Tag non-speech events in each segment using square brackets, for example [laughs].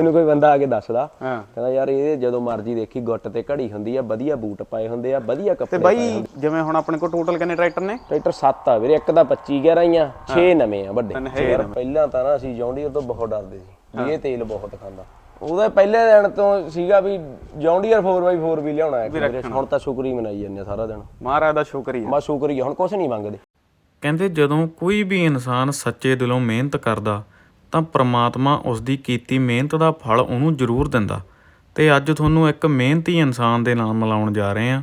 ਮੈਨੂੰ ਕੋਈ ਬੰਦਾ ਆ ਕੇ ਦੱਸਦਾ ਹਾਂ। ਕਹਿੰਦਾ ਯਾਰ ਇਹ ਜਦੋਂ ਮਰਜ਼ੀ ਦੇਖੀ ਗੁੱਟ ਤੇ ਘੜੀ ਹੁੰਦੀ ਆ ਵਧੀਆ ਬੂਟ ਪਾਏ ਹੁੰਦੇ ਆ ਵਧੀਆ ਤੇ ਕੱਪੜੇ ਬਾਈ ਜਿਵੇਂ ਹੁਣ ਆਪਣੇ ਕੋਲ ਟੋਟਲ ਕਿੰਨੇ ਟਰੈਕਟਰ ਨੇ? ਟਰੈਕਟਰ 7 ਆ ਵੀਰੇ ਇੱਕ ਤਾਂ 25 11 ਹੀ ਆ 6 ਨਵੇਂ ਆ ਵੱਡੇ। ਯਾਰ ਪਹਿਲਾਂ ਤਾਂ ਨਾ ਅਸੀਂ ਜੌਂਡੀਅਰ ਤੋਂ ਬਹੁਤ ਡਰਦੇ ਸੀ ਵੀ ਇਹ ਤੇਲ ਬਹੁਤ ਖਾਂਦਾ। ਉਹਦਾ ਪਹਿਲੇ ਦਿਨ ਤੋਂ ਸੀਗਾ ਵੀ ਜੌਂਡੀਅਰ 4x4 ਵੀ ਲਿਆਉਣਾ ਹੈ ਵੀਰੇ ਹੁਣ ਤਾਂ ਸ਼ੁਕਰੀ ਮਨਾਈ ਜਾਂਦੇ ਆ ਸਾਰਾ ਦਿਨ। ਮਹਾਰਾਜ ਦਾ ਸ਼ੁਕਰ ਹੀ ਬਸ ਸ਼ੁਕਰੀ ਹੁਣ ਕੁਝ ਨਹੀਂ ਮੰਗਦੇ। ਕਹਿੰਦੇ ਜਦੋਂ ਕੋਈ ਵੀ ਇਨਸਾਨ ਸੱਚੇ ਦਿਲੋਂ ਮਿਹਨਤ ਕਰਦਾ ਤਾਂ ਪ੍ਰਮਾਤਮਾ ਉਸ ਦੀ ਕੀਤੀ ਮਿਹਨਤ ਦਾ ਫਲ ਉਹਨੂੰ ਜ਼ਰੂਰ ਦਿੰਦਾ। ਤੇ ਅੱਜ ਤੁਹਾਨੂੰ ਇੱਕ ਮਿਹਨਤੀ ਇਨਸਾਨ ਦੇ ਨਾਲ ਮਿਲਾਉਣ ਜਾ ਰਹੇ ਹਾਂ,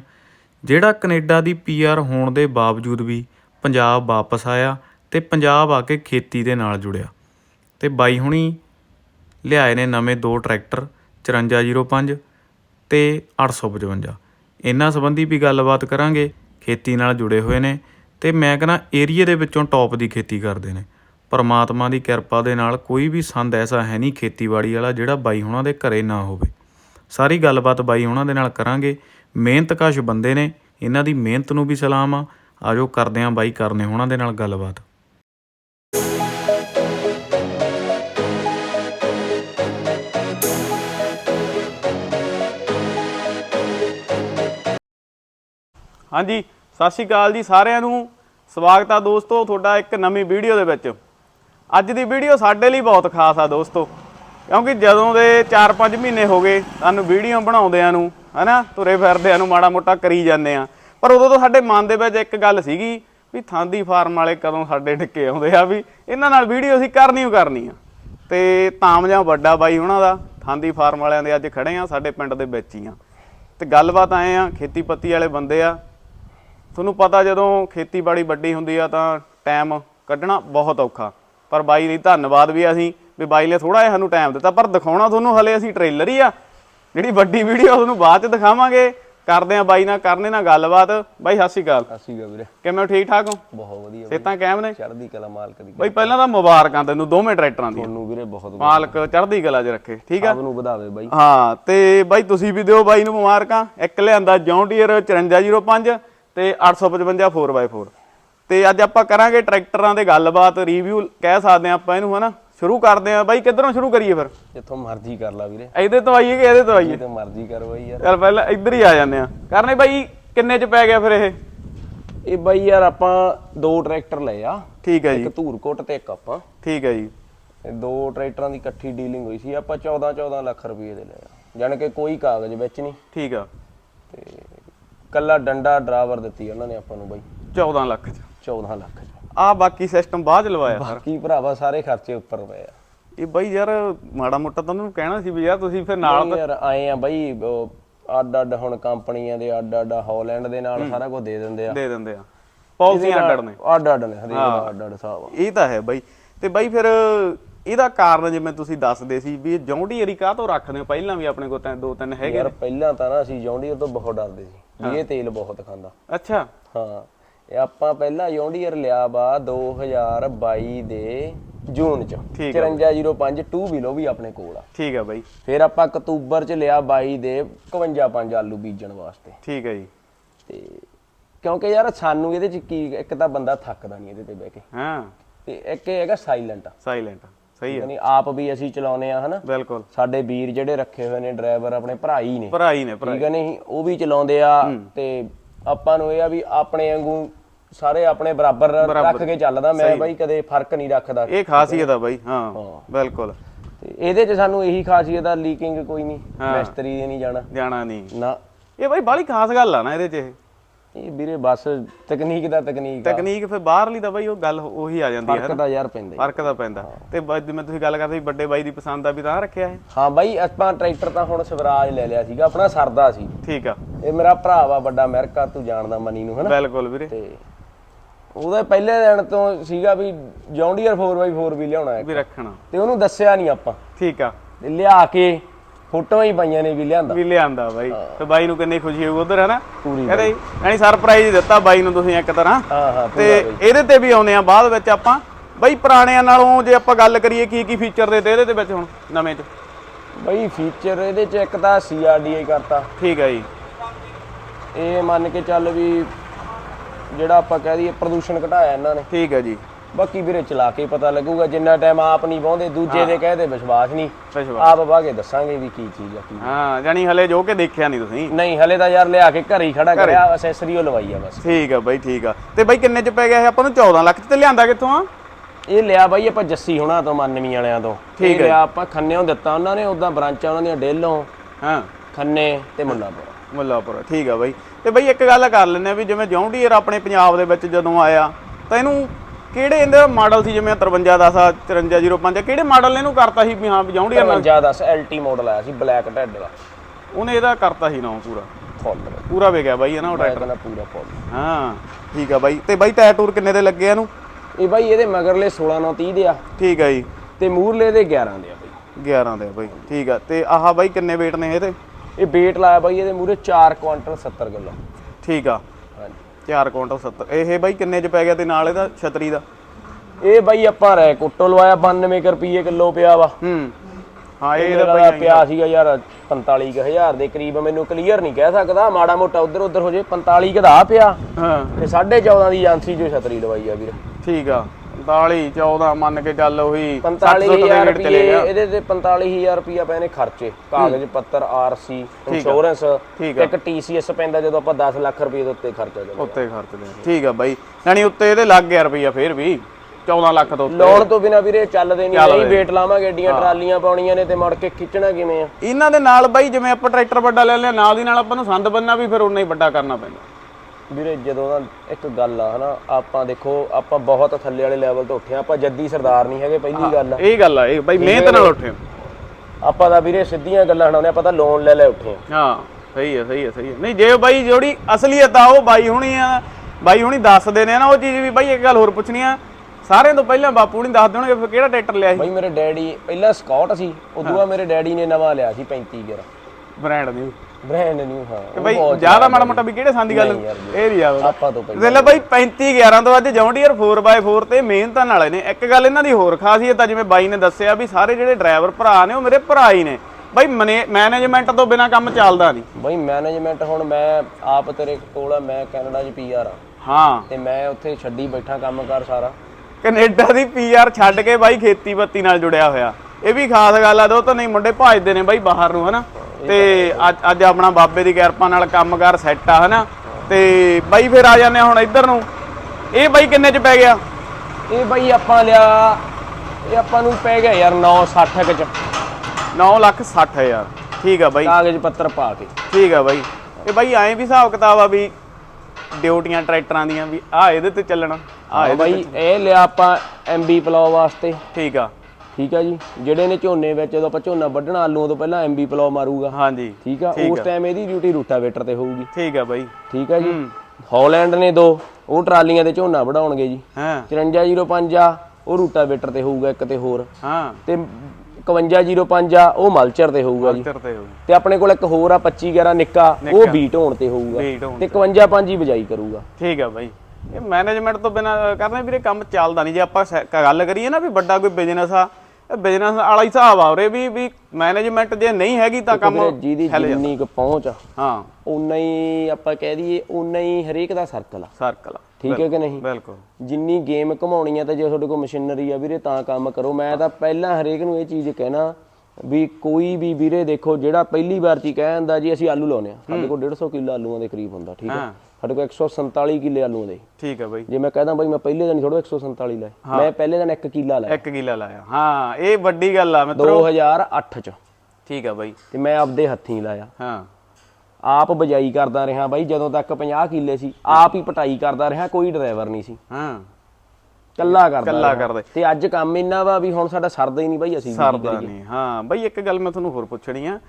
ਜਿਹੜਾ ਕੈਨੇਡਾ ਦੀ ਪੀਆਰ ਹੋਣ ਦੇ ਬਾਵਜੂਦ ਵੀ ਪੰਜਾਬ ਵਾਪਸ ਆਇਆ ਤੇ ਪੰਜਾਬ ਆ ਕੇ ਖੇਤੀ ਦੇ ਨਾਲ ਜੁੜਿਆ। ਤੇ ਬਾਈ ਹੁਣੀ ਲਿਆਏ ਨੇ ਨਵੇਂ ਦੋ ਟਰੈਕਟਰ 5405 ਤੇ 855 ਇਹਨਾਂ ਸੰਬੰਧੀ ਵੀ ਗੱਲਬਾਤ ਕਰਾਂਗੇ, ਖੇਤੀ ਨਾਲ ਜੁੜੇ ਹੋਏ ਨੇ ਤੇ ਮੈਂ ਕਹਿੰਦਾ ਏਰੀਏ ਦੇ ਵਿੱਚੋਂ ਟੌਪ ਦੀ ਖੇਤੀ ਕਰਦੇ ਨੇ। ਪਰਮਾਤਮਾ ਦੀ ਕਿਰਪਾ ਦੇ ਨਾਲ ਕੋਈ ਵੀ ਸੰਦ ਐਸਾ ਹੈ ਨਹੀਂ ਖੇਤੀਬਾੜੀ ਵਾਲਾ ਜਿਹੜਾ ਬਾਈ ਹੁਣਾਂ ਦੇ ਘਰੇ ਨਾ ਹੋਵੇ। ਸਾਰੀ ਗੱਲਬਾਤ ਬਾਈ ਹੁਣਾਂ ਦੇ ਨਾਲ ਕਰਾਂਗੇ। ਮਿਹਨਤਕਸ਼ ਬੰਦੇ ਨੇ, ਇਹਨਾਂ ਦੀ ਮਿਹਨਤ ਨੂੰ ਵੀ ਸਲਾਮ ਆ। ਆਜੋ ਕਰਦੇ ਆਂ ਬਾਈ ਕਰਨੇ ਹੁਣਾਂ ਦੇ ਨਾਲ ਗੱਲਬਾਤ। ਹਾਂਜੀ, ਸਤਿ ਸ਼੍ਰੀ ਅਕਾਲ ਜੀ ਸਾਰਿਆਂ ਨੂੰ। ਸਵਾਗਤ ਆ ਦੋਸਤੋ ਤੁਹਾਡਾ ਇੱਕ ਨਵੀਂ ਵੀਡੀਓ ਦੇ ਵਿੱਚ। ਅੱਜ ਦੀ ਵੀਡੀਓ ਸਾਡੇ ਲਈ ਬਹੁਤ ਖਾਸ ਆ ਦੋਸਤੋ। ਕਿਉਂਕਿ ਜਦੋਂ ਦੇ 4-5 ਮਹੀਨੇ ਹੋ ਗਏ, ਸਾਨੂੰ ਵੀਡੀਓ ਬਣਾਉਂਦਿਆਂ ਨੂੰ, ਹਨਾ, ਤੁਰੇ ਫਿਰਦਿਆਂ ਨੂੰ ਮਾੜਾ ਮੋਟਾ ਕਰੀ ਜਾਂਦੇ ਆ। ਪਰ ਉਦੋਂ ਤੋਂ ਸਾਡੇ ਮਨ ਦੇ ਵਿੱਚ ਇੱਕ ਗੱਲ ਸੀਗੀ ਵੀ ਥਾਂਦੀ ਫਾਰਮ ਵਾਲੇ ਕਦੋਂ ਸਾਡੇ ਡਿੱਕੇ ਆਉਂਦੇ ਆ ਵੀ ਇਹਨਾਂ ਨਾਲ ਵੀਡੀਓ ਅਸੀਂ ਕਰਨੀ ਓ ਕਰਨੀ ਆ। ਤੇ ਤਾਮਜਾ ਵੱਡਾ ਬਾਈ ਉਹਨਾਂ ਦਾ, ਥਾਂਦੀ ਫਾਰਮ ਵਾਲਿਆਂ ਦੇ ਅੱਜ ਖੜੇ ਆ, ਸਾਡੇ ਪਿੰਡ ਦੇ ਵਿੱਚ ਹੀ ਆ। ਤੇ ਗੱਲਬਾਤ ਆਏ ਆ, ਖੇਤੀਪੱਤੀ ਵਾਲੇ ਬੰਦੇ ਆ। ਤੁਹਾਨੂੰ ਪਤਾ ਜਦੋਂ ਖੇਤੀਬਾੜੀ ਵੱਡੀ ਹੁੰਦੀ ਆ ਤਾਂ ਟਾਈਮ ਕੱਢਣਾ ਬਹੁਤ ਔਖਾ। ਪਰ ਬਾਈ ਲਈ ਧੰਨਵਾਦ ਵੀ ਅਸੀਂ ਵੀ ਬਾਈ ਨੇ ਥੋੜਾ ਜਿਹਾ ਸਾਨੂੰ ਟਾਈਮ ਦਿੱਤਾ ਪਰ ਦਿਖਾਉਣਾ ਤੁਹਾਨੂੰ ਹਲੇ ਅਸੀਂ ਟ੍ਰੇਲਰ ਹੀ ਆ। ਜਿਹੜੀ ਵੱਡੀ ਵੀਡੀਓ ਤੁਹਾਨੂੰ ਬਾਅਦ ਚ ਦਿਖਾਵਾਂਗੇ। ਕਰਦੇ ਆ ਬਾਈ ਨਾਲ ਕਰਨੇ ਨਾਲ ਗੱਲਬਾਤ। ਬਾਈ ਸਤਿ ਸ਼੍ਰੀ ਅਕਾਲ। ਗਾ ਵੀਰੇ। ਕਿਵੇਂ ਠੀਕ ਠਾਕ ਹੋ? ਬਹੁਤ ਵਧੀਆ ਸਿਹਤਾਂ ਕਾਇਮ ਨੇ? ਚੜ੍ਹਦੀ ਕਲਾ ਮਾਲਕ ਦੀ ਬਾਈ ਪਹਿਲਾਂ ਤਾਂ ਮੁਬਾਰਕਾਂ ਤੈਨੂੰ ਦੋਵੇਂ ਟਰੈਕਟਰਾਂ ਦੀਆਂ। ਤੁਹਾਨੂੰ ਵੀਰੇ ਬਹੁਤ ਮਾਲਕ ਚੜ੍ਹਦੀ ਕਲਾ 'ਚ ਰੱਖੇ ਠੀਕ ਆ? ਆਪ ਨੂੰ ਵਧਾਵੇ ਬਾਈ। ਹਾਂ ਤੇ ਬਾਈ ਤੁਸੀਂ ਵੀ ਦਿਓ ਬਾਈ ਨੂੰ ਮੁਬਾਰਕਾਂ। ਇੱਕ ਲਿਆਂਦਾ ਜੌਂਡੀਅਰ 5405 ਤੇ 855 4x4 ਤੇ ਅੱਜ ਆਪਾਂ ਕਰਾਂਗੇ ਟਰੈਕਟਰਾਂ ਦੇ ਗੱਲਬਾਤ ਰਿਵਿਊ ਕਹਿ ਸਕਦੇ ਆ ਆਪਾਂ ਇਹਨੂੰ ਹਨਾ? ਸ਼ੁਰੂ ਕਰਦੇ ਆ ਬਾਈ ਕਿੱਧਰੋਂ ਸ਼ੁਰੂ ਕਰੀਏ ਫਿਰ? ਜਿੱਥੋਂ ਮਰਜ਼ੀ ਕਰ ਲਾ ਵੀਰੇ। ਇਹਦੇ ਤੋਂ ਆਈਏ ਕਿ ਇਹਦੇ ਤੋਂ ਆਈਏ? ਜਿੱਥੇ ਮਰਜ਼ੀ ਕਰ ਬਾਈ ਯਾਰ। ਚੱਲ ਪਹਿਲਾਂ ਇੱਧਰ ਹੀ ਆ ਜਾਂਦੇ ਆ ਕਰਨੇ ਬਾਈ ਕਿੰਨੇ ਚ ਪੈ ਗਿਆ ਫਿਰ ਇਹ? ਇਹ ਬਾਈ ਯਾਰ ਆਪਾਂ ਦੋ ਟਰੈਕਟਰ ਲਏ ਆ। ਠੀਕ ਹੈ ਜੀ। ਇੱਕ ਧੂਰਕੋਟ ਤੇ ਇੱਕ ਆਪਾਂ। ਠੀਕ ਹੈ ਜੀ। ਇਹ ਦੋ ਟਰੈਕਟਰਾਂ ਦੀ ਇਕੱਠੀ ਡੀਲਿੰਗ ਹੋਈ ਸੀ। ਆਪਾਂ 14 14 ਲੱਖ ਰੁਪਏ ਦੇ ਲਏ ਆ। ਜਾਣੀ ਕਿ ਕੋਈ ਕਾਗਜ਼ ਵਿੱਚ ਨਹੀਂ। ਠੀਕ ਆ। ਤੇ ਕੱਲਾ ਡੰਡਾ ਡਰਾਈਵਰ ਦਿੱਤੀ ਉਹਨਾਂ ਨੇ ਆਪਾਂ ਨੂੰ ਬਾਈ। 14 ਲੱਖ ਚ। 14 ਲੱਖ ਚ। ਆ ਬਾਕੀ ਸਿਸਟਮ ਬਾਅਦ ਚ ਲਵਾਇਆ ਸਰ ਬਾਕੀ ਭਰਾਵਾ ਸਾਰੇ ਖਰਚੇ ਉੱਪਰ ਪਏ ਆ। ਇਹ ਬਾਈ ਯਾਰ ਮਾੜਾ ਮੋਟਾ ਤੁਹਾਨੂੰ ਕਹਿਣਾ ਸੀ ਵੀ ਯਾਰ ਤੁਸੀਂ ਫਿਰ ਨਾਲ ਨਹੀਂ ਯਾਰ ਆਏ ਆ ਬਾਈ ਉਹ ਅੱਡ ਅੱਡ ਹੁਣ ਕੰਪਨੀਆਂ ਦੇ ਅੱਡ ਅੱਡ ਹਾਲੈਂਡ ਦੇ ਨਾਲ ਸਾਰਾ ਕੁਝ ਦੇ ਦਿੰਦੇ ਆ। ਦੇ ਦਿੰਦੇ ਆ। ਪਾਲਿਸੀਆਂ ਅੱਡ ਨੇ। ਅੱਡ ਅੱਡ ਨੇ ਹਰੇਕ ਦਾ ਅੱਡ ਅੱਡ ਹਿਸਾਬ ਆ। ਇਹ ਤਾਂ ਹੈ ਬਾਈ। ਤੇ ਬਾਈ ਫਿਰ ਇਹਦਾ ਕਾਰਨ ਜਿਵੇਂ ਤੁਸੀਂ ਦੱਸਦੇ ਸੀ ਵੀ ਇਹ ਜੌਂਡੀ ਏਰੀ ਕਾਹ ਤੋਂ ਰੱਖਦੇ ਹੋ? ਪਹਿਲਾਂ ਵੀ ਆਪਣੇ ਕੋਲ ਤਾਂ ਦੋ ਤਿੰਨ ਹੈਗੇ ਯਾਰ ਪਹਿਲਾਂ ਤਾਂ ਨਾ ਅਸੀਂ ਜੌਂਡੀਅਰ ਤੋਂ ਬਹੁਤ ਡਰਦੇ ਸੀ ਵੀ ਇਹ ਤੇਲ ਬਹੁਤ ਖਾਂਦਾ। ਅੱਛਾ। ਹਾਂ। ਇਹ ਆਪਾਂ ਪਹਿਲਾਂ ਜੌਂਡੀਅਰ ਲਿਆ ਵਾ 2022 ਦੇ ਜੂਨ ਚ। ਠੀਕ 5405 2 ਵੀਲੋ ਵੀ ਆਪਣੇ ਕੋਲ ਆ। ਠੀਕ ਹੈ ਬਾਈ। ਫਿਰ ਆਪਾਂ ਅਕਤੂਬਰ ਚ ਲਿਆ 22 ਦੇ 515 ਆਲੂ ਬੀਜਣ ਵਾਸਤੇ। ਠੀਕ ਹੈ ਜੀ। ਤੇ ਕਿਉਂਕਿ ਯਾਰ ਸਾਨੂੰ ਇਹਦੇ ਚ ਕੀ ਇੱਕ ਤਾਂ ਬੰਦਾ ਥੱਕਦਾ ਨਹੀਂ ਇਹਦੇ ਤੇ ਬਹਿ ਕੇ। ਹਾਂ। ਤੇ ਇੱਕ ਇਹ ਹੈਗਾ ਸਾਇਲੈਂਟ ਸਾਇਲੈਂਟ ਸਹੀ ਹੈ ਯਾਨੀ ਆਪ ਵੀ ਅਸੀਂ ਚਲਾਉਨੇ ਆ ਹਨਾ? ਬਿਲਕੁਲ। ਸਾਡੇ ਵੀਰ ਜਿਹੜੇ ਰੱਖੇ ਹੋਏ ਨੇ ਡਰਾਈਵਰ ਆਪਣੇ ਭਰਾ ਹੀ ਨੇ। ਭਰਾ ਹੀ ਨੇ ਠੀਕ ਹੈ। ਨਹੀਂ? ਉਹ ਵੀ ਚਲਾਉਂਦੇ ਆ ਤੇ ਆਪਾਂ ਨੂੰ ਇਹ ਆ ਵੀ ਆਪਣੇ ਵਾਂਗੂ ਸਾਰੇ ਆਪਣੇ ਬਰਾਬਰ ਰੱਖ ਕੇ ਚੱਲਦਾ ਮੈਂ ਬਾਈ ਕਦੇ ਫ਼ਰਕ ਨਹੀਂ ਰੱਖਦਾ। ਇਹ ਖਾਸੀਅਤ ਆ ਬਾਈ ਹਾਂ ਬਿਲਕੁਲ। ਇਹਦੇ 'ਚ ਸਾਨੂੰ ਇਹੀ ਖਾਸੀਅਤ ਆ ਲੀਕਿੰਗ ਕੋਈ ਨਹੀਂ ਮਿਸਤਰੀ ਦੇ ਨਹੀਂ ਜਾਣਾ। ਜਾਣਾ ਨਹੀਂ। ਨਾ। ਇਹ ਬਾਈ ਬਾਲੀ ਖਾਸ ਗੱਲ ਆ ਨਾ ਇਹਦੇ 'ਚ ਇਹ। ਇਹ ਵੀਰੇ ਬਸ ਤਕਨੀਕ ਦਾ ਤਕਨੀਕ ਆ। ਤਕਨੀਕ ਫਿਰ ਬਾਹਰਲੀ ਤਾਂ ਬਾਈ ਉਹ ਗੱਲ ਉਹੀ ਆ ਜਾਂਦੀ ਹੈ ਫ਼ਰਕ ਤਾਂ ਯਾਰ ਪੈਂਦਾ ਹੀ। ਫ਼ਰਕ ਤਾਂ ਪੈਂਦਾ। ਤੇ ਬਾਈ ਜਿਵੇਂ ਤੁਸੀਂ ਗੱਲ ਕਰਦੇ ਸੀ ਵੱਡੇ ਬਾਈ ਦੀ ਪਸੰਦ ਆ ਵੀ ਤਾਂ ਰੱਖਿਆ ਇਹ। ਹਾਂ ਬਾਈ ਆਪਾਂ ਟਰੈਕਟਰ ਤਾਂ ਹੁਣ ਸਵਰਾਜ ਲੈ ਲਿਆ ਸੀਗਾ ਆਪਣਾ ਸਰਦਾ ਸੀ। ਠੀਕ ਆ। ਇਹ ਮੇਰਾ ਭਰਾ ਵਾ ਵੱਡਾ ਅਮਰੀਕਾ ਤੂੰ ਜਾਣਦਾ ਮਨੀ ਨੂੰ ਹਨਾ। ਬਿਲਕੁਲ ਵੀਰੇ। ਤੇ ਉਹਦੇ ਪਹਿਲੇ ਦਿਨ ਤੋਂ ਸੀਗਾ ਵੀ ਜੌਂਡੀਅਰ 4x4 ਵੀ ਲਿਆਉਣਾ ਹੈ ਵੀ ਰੱਖਣਾ। ਤੇ ਉਹਨੂੰ ਦੱਸਿਆ ਨਹੀਂ ਆਪਾਂ। ਠੀਕ ਆ। ਤੇ ਲਿਆ ਕੇ ਫੋਟੋਆਂ ਹੀ ਪਾਈਆਂ ਨੇ ਵੀ ਲਿਆਂਦਾ। ਵੀ ਲਿਆਂਦਾ ਬਾਈ। ਤੇ ਬਾਈ ਨੂੰ ਕਿੰਨੀ ਖੁਸ਼ੀ ਹੋਊ ਉਧਰ ਹੈ ਨਾ ਪੂਰੀ ਕਹਿੰਦੇ ਯਾਨੀ ਸਰਪ੍ਰਾਈਜ਼ ਦਿੱਤਾ ਬਾਈ ਨੂੰ ਤੁਸੀਂ ਇੱਕ ਤਰ੍ਹਾਂ। ਹਾਂ ਹਾਂ ਤੇ ਇਹਦੇ ਤੇ ਵੀ ਆਉਨੇ ਆ ਬਾਅਦ ਵਿੱਚ ਆਪਾਂ। ਬਾਈ ਪੁਰਾਣਿਆਂ ਨਾਲੋਂ ਜੇ ਆਪਾਂ ਗੱਲ ਕਰੀਏ ਕੀ ਕੀ ਫੀਚਰ ਦੇ ਤੇ ਇਹਦੇ ਤੇ ਵਿੱਚ ਹੁਣ ਨਵੇਂ ਚ। ਬਈ ਫੀਚਰ ਇਹਦੇ ਚ ਇੱਕ ਤਾਂ CRDI ਕਰਤਾ। ਠੀਕ ਹੈ ਜੀ। ਇਹ ਮੰਨ ਕੇ ਚੱਲ ਵੀ ਜਿਹੜਾ ਆਪਾਂ ਕਹਿ ਦਈਏ ਪ੍ਰਦੂਸ਼ਣ ਘਟਾਇਆ ਇਹਨਾਂ ਨੇ। ਠੀਕ ਹੈ ਜੀ। ਬਾਕੀ ਵੀਰੇ ਚਲਾ ਕੇ ਪਤਾ ਲੱਗੂਗਾ ਜਿੰਨਾ ਟਾਈਮ ਆਪ ਨਹੀਂ ਪਾਉਂਦੇ ਦੂਜੇ ਦੇ ਕਹੇ ਤੇ ਵਿਸ਼ਵਾਸ ਨਹੀਂ। ਵਿਸ਼ਵਾਸ। ਆਪ ਵਾਹ ਕੇ ਦੱਸਾਂਗੇ ਵੀ ਕੀ ਚੀਜ਼ ਆ ਕੀ ਹਾਂ ਜਾਨੀ ਹਲੇ ਜੋ ਕਿ ਦੇਖਿਆ ਨਹੀਂ ਤੁਸੀਂ। ਨਹੀਂ ਹਲੇ ਤਾਂ ਯਾਰ ਲਿਆ ਕੇ ਘਰੇ ਹੀ ਖੜਾ ਕਰਿਆ ਅਸੈਸਰੀ ਉਹ ਲਵਾਈ ਆ ਬਸ। ਠੀਕ ਆ ਬਾਈ ਠੀਕ ਆ। ਤੇ ਬਾਈ ਕਿੰਨੇ ਚ ਪੈ ਗਿਆ ਇਹ? ਆਪਾਂ ਨੂੰ 14 ਲੱਖ ਤੇ ਲਿਆਂਦਾ ਕਿੱਥੋਂ ਆ? ਇਹ ਲਿਆ ਬਾਈ ਆਪਾਂ ਜੱਸੀ ਹੁਣਾ ਤੋਂ ਮੰਨਵੀ ਵਾਲਿਆਂ ਤੋਂ। ਠੀਕ ਲਿਆ ਆਪਾਂ ਖੰਨਿਓਂ ਦਿੱਤਾ ਉਹਨਾਂ ਨੇ ਉਦਾਂ ਬ੍ਰਾਂਚਾਂ ਉਹਨਾਂ ਦੀਆਂ ਡੇਲੋਂ। ਹਾਂ। ਖੰਨੇ ਤੇ ਮੁੱਲਾਪੁਰ। ਮੁੱਲਾਪੁਰ ਠੀਕ ਆ ਬਾਈ। ਤੇ ਬਾਈ ਇੱਕ ਗੱਲ ਕਰ ਲੈਂਦੇ ਆ ਵੀ ਜਿਵੇਂ ਜੌਂਡੀਅਰ ਆਪਣੇ ਪੰਜਾਬ ਦੇ ਵਿੱਚ ਜਦੋਂ ਆਇਆ ਤਾਂ ਇਹਨੂੰ ਕਿਹੜੇ ਇਹਦੇ ਮਾਡਲ ਸੀ ਜਿਵੇਂ 53 10 5405 ਕਿਹੜੇ ਮਾਡਲ ਨੇ ਇਹਨੂੰ ਕਰਤਾ ਸੀ ਵੀ ਹਾਂ ਵੀ ਜੌਂਡੀਅਰ ਨਾਲ? 5010 LT ਮਾਡਲ ਆਇਆ ਸੀ ਬਲੈਕ ਟੈਡ ਦਾ। ਉਹਨੇ ਇਹਦਾ ਕਰਤਾ ਸੀ ਨਾ ਪੂਰਾ। ਫੁੱਲ। ਪੂਰਾ ਵਿਕਿਆ ਬਾਈ ਹੈ ਨਾ ਉਹ ਟਰੈਕਟਰ ਕਹਿੰਦਾ ਪੂਰਾ ਫੁੱਲ। ਹਾਂ ਠੀਕ ਆ ਬਾਈ। ਤੇ ਬਾਈ ਟਾਇਰ ਟੂਰ ਕਿੰਨੇ ਦੇ ਲੱਗੇ ਆ ਇਹਨੂੰ? ਇਹ ਬਾਈ ਇਹਦੇ ਮਗਰਲੇ 16 9 30 ਦੇ ਆ। ਠੀਕ ਆ ਜੀ। ਤੇ ਮੂਰਲੇ ਦੇ 11 ਦੇ ਆ ਬਾਈ। 11 ਦੇ ਆ ਬਾਈ ਠੀਕ ਆ। ਤੇ ਆਹ ਬਾਈ ਕਿੰਨੇ weight ਨੇ ਇਹਦੇ? ਇਹ weight ਲਾਇਆ ਬਾਈ ਇਹਦੇ ਮੂਰੇ 4 ਕੁਆਂਟਲ 70 ਕਿਲੋ। ਠੀਕ ਆ। 4 ਕੁਇੰਟਲ 70 ਇਹ ਬਾਈ ਕਿੰਨੇ ਚ ਪੈ ਗਿਆ ਤੇ ਨਾਲ ਇਹਦਾ ਛਤਰੀ ਦਾ? ਇਹ ਬਾਈ ਆਪਾਂ ਰੈ ਕੁੱਟੋ ਲਵਾਇਆ 92 ਕੁ ਰੁਪਏ ਕਿਲੋ ਪਿਆ ਵਾ। ਹੂੰ। ਹਾਂ ਇਹ ਇਹਦਾ ਇਹਦਾ ਬਾਈ ਪਿਆ ਸੀਗਾ ਯਾਰ 45000 ਦੇ ਕਰੀਬ ਮੈਨੂੰ ਕਲੀਅਰ ਨਹੀਂ ਕਹਿ ਸਕਦਾ ਮਾੜਾ ਮੋਟਾ ਉਧਰ ਉਧਰ ਹੋ ਜੇ 45 ਕੁ ਦਾ ਆ ਪਿਆ। ਹਾਂ। ਤੇ 14.5 ਦੀ ਏਜੰਸੀ ਜੋ ਛਤਰੀ ਲਵਾਈ ਆ ਵੀਰ। ਠੀਕ ਆ। 45 14 ਮੰਨ ਕੇ ਚੱਲ ਉਹੀ 45000 ਰੁਪਏ ਰੁਪਏ ਚਲੇ ਗਿਆ। ਇਹਦੇ ਤੇ 45000 ਰੁਪਏ ਪਏ ਨੇ ਖਰਚੇ ਕਾਗਜ਼ ਪੱਤਰ ਆਰਸੀ ਇੰਸ਼ੋਰੈਂਸ ਠੀਕ ਆ। ਇੱਕ ਟੀਸੀਐਸ ਪੈਂਦਾ ਜਦੋਂ ਆਪਾਂ 10 ਲੱਖ ਰੁਪਏ ਦੇ ਉੱਤੇ ਖਰਚਾ ਜਾਂਦਾ ਉੱਤੇ ਖਰਚਦੇ ਆ। ਠੀਕ ਆ ਬਾਈ। ਯਾਨੀ ਉੱਤੇ ਇਹਦੇ ਲੱਗ ਗਿਆ ਰੁਪਈਆ ਫੇਰ ਵੀ 14 ਲੱਖ ਤੋਂ ਉੱਤੇ। ਲੋਨ ਤੋਂ ਬਿਨਾ ਵੀਰੇ ਚੱਲਦੇ ਨਹੀਂ ਨਹੀਂ ਵੇਟ ਲਾਵਾਂਗੇ ਏਡੀਆਂ ਟਰਾਲੀਆਂ ਪਾਉਣੀਆਂ ਨੇ ਤੇ ਮੁੜ ਕੇ ਖਿੱਚਣਾ ਕਿਵੇਂ ਆ? ਇਹਨਾਂ ਦੇ ਨਾਲ ਬਾਈ ਜਿਵੇਂ ਆਪਾਂ ਟਰੈਕਟਰ ਵੱਡਾ ਲੈ ਲਿਆ ਨਾਲ ਦੀ ਨਾਲ ਆਪਾਂ ਨੂੰ ਸੰਦ ਬੰਨਾ ਵੀ ਫਿਰ ਉਨਾ ਹੀ ਵੱਡਾ ਕਰਨਾ ਪੈਂਦਾ। ਵੀਰੇ ਜਦੋਂ ਨਾ ਇੱਕ ਗੱਲ ਆ ਹਨਾ ਆਪਾਂ ਦੇਖੋ ਆਪਾਂ ਬਹੁਤ ਥੱਲੇ ਵਾਲੇ ਲੈਵਲ ਤੋਂ ਉੱਠੇ ਆ ਆਪਾਂ ਜੱਦੀ ਸਰਦਾਰ ਨਹੀਂ ਹੈਗੇ ਪਹਿਲੀ ਗੱਲ ਆ। ਇਹ ਗੱਲ ਆ ਇਹ ਬਾਈ ਮਿਹਨਤ ਨਾਲ ਉੱਠੇ ਆਪਾਂ ਤਾਂ ਵੀਰੇ ਸਿੱਧੀਆਂ ਗੱਲਾਂ ਹਣਾਉਂਦੇ ਆਪਾਂ ਤਾਂ ਲੋਨ ਲੈ ਲੈ ਉੱਠੇ ਆ। ਹਾਂ ਸਹੀ ਹੈ ਸਹੀ ਹੈ ਸਹੀ ਹੈ ਨਹੀਂ ਜੇ ਬਾਈ ਜਿਹੜੀ ਅਸਲੀਅਤ ਆ ਉਹ ਬਾਈ ਹੁਣੀ ਆ ਬਾਈ ਹੁਣੀ ਦੱਸਦੇ ਨੇ ਨਾ ਉਹ ਚੀਜ਼ ਵੀ ਬਾਈ ਇੱਕ ਗੱਲ ਹੋਰ ਪੁੱਛਣੀ ਆ ਸਾਰਿਆਂ ਤੋਂ ਪਹਿਲਾਂ ਬਾਪੂ ਨਹੀਂ ਦੱਸ ਦੇਣਗੇ ਫਿਰ ਕਿਹੜਾ ਟਰੈਕਟਰ ਲਿਆ ਸੀ? ਬਈ ਮੇਰੇ ਡੈਡੀ ਪਹਿਲਾਂ ਸਕਾਟ ਸੀ ਉਦੋਂ ਬਾਅਦ ਮੇਰੇ ਡੈਡੀ ਨੇ ਨਵਾਂ ਲਿਆ ਸੀ 35 ਗੇਰ ਬ੍ਰਾਂਡ ਦੀ ਬ੍ਰਾਂਡ ਨਿਊ ਹਾਂ ਤੇ ਬਾਈ ਜ਼ਿਆਦਾ ਮਾੜਾ ਮੋਟਾ ਵੀ ਕਿਹੜੇ ਸੰਦ ਦੀ ਗੱਲ ਨਹੀਂ ਯਾਰ ਇਹ ਨਹੀਂ ਆ ਆਪਾਂ ਤੋਂ ਪਹਿਲਾਂ ਦੇਖ ਲੈ ਬਾਈ 35 11 ਤੋਂ ਅੱਜ ਜੌਂਡੀਅਰ 4x4 ਤੇ ਮਿਹਨਤਾਂ ਵਾਲੇ ਨੇ ਇੱਕ ਗੱਲ ਇਹਨਾਂ ਦੀ ਹੋਰ ਖਾਸੀਅਤ ਆ ਜਿਵੇਂ ਬਾਈ ਨੇ ਦੱਸਿਆ ਵੀ ਸਾਰੇ ਜਿਹੜੇ ਡਰਾਈਵਰ ਭਰਾ ਨੇ ਉਹ ਮੇਰੇ ਭਰਾ ਹੀ ਨੇ। ਬਾਈ ਮੈਨੇਜਮੈਂਟ ਤੋਂ ਬਿਨਾ ਕੰਮ ਚੱਲਦਾ ਨਹੀਂ। ਬਈ ਮੈਨੇਜਮੈਂਟ ਹੁਣ ਮੈਂ ਆਪ ਤੇਰੇ ਕੋਲ ਆ ਮੈਂ ਕੈਨੇਡਾ 'ਚ ਪੀਆਰ ਆ। ਹਾਂ। ਤੇ ਮੈਂ ਉੱਥੇ ਛੱਡੀ ਬੈਠਾ ਕੰਮ ਕਰ ਸਾਰਾ। ਕੈਨੇਡਾ ਦੀ ਪੀਆਰ ਛੱਡ ਕੇ ਬਾਈ ਖੇਤੀ ਬੱਤੀ ਨਾਲ ਜੁੜਿਆ ਹੋਇਆ। ਇਹ ਵੀ ਖਾਸ ਗੱਲ ਆ ਦੋ ਤਾਂ ਨਹੀਂ ਮੁੰਡੇ ਭਜਦੇ ਨੇ ਬਾਈ ਬਾਹਰ ਨੂੰ ਹਨਾ? ਤੇ ਅੱਜ ਅੱਜ ਆਪਣਾ ਬਾਬੇ ਦੀ ਕਿਰਪਾ ਨਾਲ ਕੰਮਕਾਰ ਸੈੱਟ ਆ ਹਨਾ? ਤੇ ਬਾਈ ਫਿਰ ਆ ਜਾਂਦੇ ਹੁਣ ਇੱਧਰ ਨੂੰ। ਇਹ ਬਾਈ ਕਿੰਨੇ ਚ ਪੈ ਗਿਆ? ਇਹ ਬਈ ਆਪਾਂ ਲਿਆ ਇਹ ਆਪਾਂ ਨੂੰ ਪੈ ਗਿਆ ਯਾਰ 960 ਕੁ ਚ। 9 ਲੱਖ 60 ਹਜ਼ਾਰ। ਠੀਕ ਆ ਬਾਈ। ਕਾਗਜ਼ ਪੱਤਰ ਪਾ ਕੇ। ਠੀਕ ਆ ਬਾਈ। ਇਹ ਬਾਈ ਐਂ ਵੀ ਹਿਸਾਬ ਕਿਤਾਬ ਆ ਵੀ ਡਿਊਟੀਆਂ ਟਰੈਕਟਰਾਂ ਦੀਆਂ ਵੀ ਆ ਇਹਦੇ ਤੇ ਚੱਲਣਾ। ਆ ਬਈ ਇਹ ਲਿਆ ਆਪਾਂ ਐਮਬੀ ਪਲਾਉ ਵਾਸਤੇ। ਠੀਕ ਆ। ਠੀਕ ਆ ਜੀ? ਜਿਹੜੇ ਨੇ ਝੋਨੇ ਵਿੱਚ ਜਦੋਂ ਆਪਾਂ ਝੋਨਾ ਵੱਢਣਾ ਆਲੂਆਂ ਤੋਂ ਪਹਿਲਾਂ ਐਮਬੀ ਪਲਾਉ ਮਾਰੂਗਾ। ਹਾਂਜੀ ਠੀਕ ਆ? ਉਸ ਟਾਈਮ ਇਹਦੀ ਡਿਊਟੀ ਰੂਟਾਵੇਟਰ ਤੇ ਹੋਊਗੀ। ਠੀਕ ਆ ਬਾਈ। ਠੀਕ ਆ ਜੀ? ਹਾਲੈਂਡ ਨੇ ਦੋ ਉਹ ਟਰਾਲੀਆਂ ਤੇ ਝੋਨਾ ਵਢਾਉਣਗੇ ਜੀ। ਹਾਂ। 5405 ਆ ਉਹ ਰੂਟਾਵੇਟਰ ਤੇ ਹੋਊਗਾ ਇੱਕ ਤੇ ਹੋਰ। ਹਾਂ। ਤੇ 5105 ਆ ਉਹ ਮਲਚਰ ਤੇ ਹੋਊਗਾ ਜੀ। ਚਿਰ ਤੇ ਹੋ ਤੇ ਆਪਣੇ ਕੋਲ ਇੱਕ ਹੋਰ ਆ 2511 ਨਿੱਕਾ ਉਹ ਬੀਟ ਹੋਣ ਤੇ ਹੋਊਗਾ। ਤੇ 515 ਹੀ ਬਜਾਈ ਕਰੂਗਾ। ਠੀਕ ਆ ਬਾਈ। ਇਹ ਮੈਨੇਜਮੈਂਟ ਤੋਂ ਬਿਨਾ ਕਰਨਾ ਵੀਰੇ ਕੰਮ ਚੱਲਦਾ ਨਹੀਂ। ਜੇ ਆਪਾਂ ਗੱਲ ਕਰੀਏ ਨਾ ਵੀ ਵੱਡਾ ਕੋਈ ਬਿਜ਼ਨਸ ਆ ਬਿਜ਼ਨਸ ਵਾਲਾ ਹੀ ਹਿਸਾਬ ਆ ਉਰੇ ਵੀ ਵੀ ਮੈਨੇਜਮੈਂਟ ਜੇ ਨਹੀਂ ਹੈਗੀ ਤਾਂ ਕੰਮ ਵੀਰੇ ਜਿਹਦੀ ਜਿੰਨੀ ਕੁ ਪਹੁੰਚ ਆ ਹਾਂ। ਉਨਾ ਹੀ ਆਪਾਂ ਕਹਿ ਦਈਏ ਉਨਾ ਹੀ ਹਰੇਕ ਦਾ ਸਰਕਲ ਆ। ਸਰਕਲ ਠੀਕ ਹੈ ਕਿ ਨਹੀਂ? ਬਿਲਕੁਲ। ਜਿੰਨੀ ਗੇਮ ਘਮਾਉਣੀ ਆ ਤੇ ਜੇ ਤੁਹਾਡੇ ਕੋਲ ਮਸ਼ੀਨਰੀ ਆ ਵੀਰੇ ਤਾਂ ਕੰਮ ਕਰੋ। ਮੈਂ ਤਾਂ ਪਹਿਲਾਂ ਹਰੇਕ ਨੂੰ ਇਹ ਚੀਜ਼ ਕਹਿਣਾ ਵੀ ਕੋਈ ਵੀ ਵੀਰੇ ਦੇਖੋ ਜਿਹੜਾ ਪਹਿਲੀ ਵਾਰ ਚ ਹੀ ਕਹਿ ਜੀ ਅਸੀਂ ਆਲੂ ਲਾਉਨੇ ਆ ਸਾਡੇ ਕੋਲ 150 ਕਿਲੋ ਆਲੂਆਂ ਦੇ ਕਰੀਬ ਹੁੰਦਾ ਠੀਕ ਹੈ? ਹਾਂ। ਸਾਡੇ ਕੋਲ 147 ਕਿੱਲੇ ਆਲੂਆਂ ਦੇ। ਠੀਕ ਆ ਬਾਈ। ਜੇ ਮੈਂ ਕਹਦਾ ਬਾਈ ਮੈਂ ਪਹਿਲੇ ਦਿਨ ਥੋੜਾ 147 ਲਾਏ। ਮੈਂ ਪਹਿਲੇ ਦਿਨ 1 ਕਿੱਲਾ ਲਾਇਆ। 1 ਕਿੱਲਾ ਲਾਇਆ। ਹਾਂ ਇਹ ਵੱਡੀ ਗੱਲ ਆ ਮਿੱਤਰੋ। 2008 ਚ। ਠੀਕ ਆ ਬਾਈ। ਤੇ ਮੈਂ ਆਪਦੇ ਹੱਥੀਂ ਲਾਇਆ। ਹਾਂ। ਆਪ ਬਜਾਈ ਕਰਦਾ ਰਿਹਾ ਬਾਈ ਜਦੋਂ ਤੱਕ 50 ਕਿੱਲੇ ਸੀ ਆਪ ਹੀ ਪਟਾਈ ਕਰਦਾ ਰਿਹਾ ਕੋਈ ਡਰਾਈਵਰ ਨਹੀਂ ਸੀ। ਹਾਂ। ਕੱਲਾ ਕਰਦਾ ਕੱਲਾ। ਕਰਦੇ। ਤੇ ਅੱਜ ਕੰਮ ਇੰਨਾ ਵਾ ਵੀ ਹੁਣ ਸਾਡਾ ਸਰਦਾ ਹੀ ਨਹੀਂ ਬਾਈ ਅਸੀਂ ਸਰਦਾ। ਨਹੀਂ ਹਾਂ। ਬਾਈ ਇੱਕ ਗੱਲ ਮੈਂ ਤੁਹਾਨੂੰ ਹੋਰ ਪੁੱਛਣੀ ਆ।